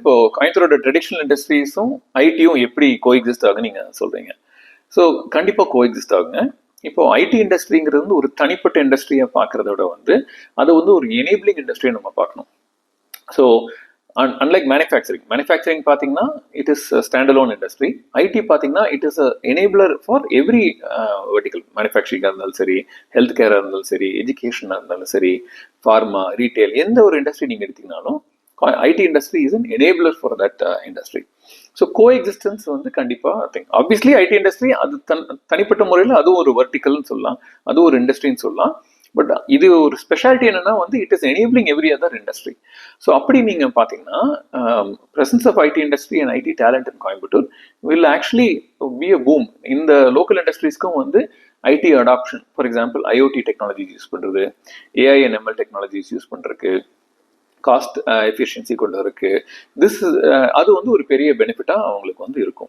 இப்போ கோயம்புத்தூரோட ட்ரெடிஷ்னல் இண்டஸ்ட்ரீஸும் ஐடியும் எப்படி கோஎக்ஸிஸ்ட் ஆகுன்னு நீங்க சொல்றீங்க. ஸோ கண்டிப்பாக கோஎக்ஸிஸ்ட் ஆகுங்க. இப்போ ஐடி இண்டஸ்ட்ரிங்கிறது வந்து ஒரு தனிப்பட்ட இண்டஸ்ட்ரியை பார்க்கறத விட வந்து அதை வந்து ஒரு எனேபிளிங் இண்டஸ்ட்ரியை நம்ம பார்க்கணும். ஸோ அன்லைக் மேனுஃபேக்சரிங் மேனுஃபேக்சரிங் பார்த்தீங்கன்னா it is standalone industry IT பார்த்தீங்கன்னா it is a enabler for every vertical மேனுஃபேக்சரிங்காக இருந்தாலும் சரி ஹெல்த் கேராக இருந்தாலும் சரி எஜுகேஷனாக இருந்தாலும் சரி ஃபார்மா ரீட்டைல் எந்த ஒரு இண்டஸ்ட்ரி நீங்கள் எடுத்தீங்கனாலும் IT industry is an enabler for that industry so coexistence வந்து கண்டிப்பாக திங்க் ஆப்வியஸ்லி ஐடி இண்டஸ்ட்ரி அது தன் தனிப்பட்ட முறையில் அதுவும் ஒரு வெர்டிக்கல்னு சொல்லலாம். அதுவும் ஒரு இண்டஸ்ட்ரின்னு சொல்லலாம். பட் இது ஒரு ஸ்பெஷாலிட்டி என்னன்னா வந்து it is enabling every other industry so அப்படி நீங்கள் பார்த்தீங்கன்னா presence of IT industry and IT talent in Coimbatore will actually be a boom இந்த லோக்கல் இண்டஸ்ட்ரீஸ்க்கும் வந்து IT adoption for example IoT technologies use பண்ணுறது AI and ML ML technologies use பண்ணுறதுக்கு cost efficiency uh, கொண்டு இருக்கு. This uh, அது வந்து ஒரு பெரிய பெனிஃபிட்டாக அவங்களுக்கு வந்து இருக்கும்.